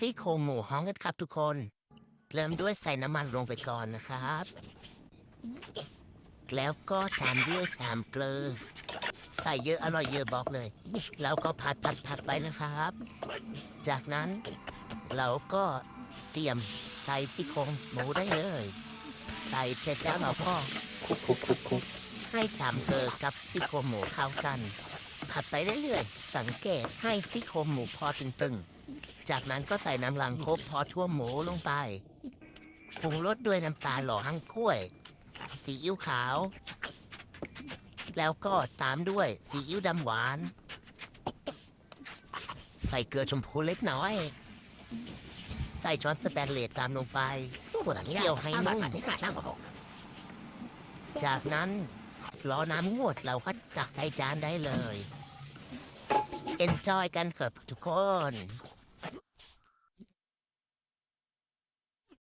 ที่โครงหมูฮ้องกันครับทุกคน เริ่มด้วยใส่น้ำมันลงไปก่อนนะครับ แล้วก็ตามด้วยสามเกลือ ใส่เยอะอร่อยเยอะบอกเลย แล้วก็ผัดผัดผัดไปนะครับ จากนั้นเราก็เตรียมใส่ที่โครงหมูได้เลย ใส่เสร็จแล้วเราก็คุกคุกคุกคุกให้สามเกลือกับที่โครงหมูเข้ากัน ผัดไปเรื่อยๆ สังเกตให้ซี่โครงหมูพอตึงๆ จากนั้นก็ใส่น้ำลังคบพอทั่วหมูลงไปปรุงรสด้วยน้ำตาลหล่อหั่งกล้วย ซีอิ๊วขาว แล้วก็ตามด้วยซีอิ๊วดำหวาน ใส่เกลือชมพูเล็กน้อย ใส่ช้อนสแตนเลสตามลงไปเคี่ยวให้นุ่มจากนั้นรอน้ำงวดเราก็ตักใส่จานได้เลย เอนจอยกันเถอะทุกคน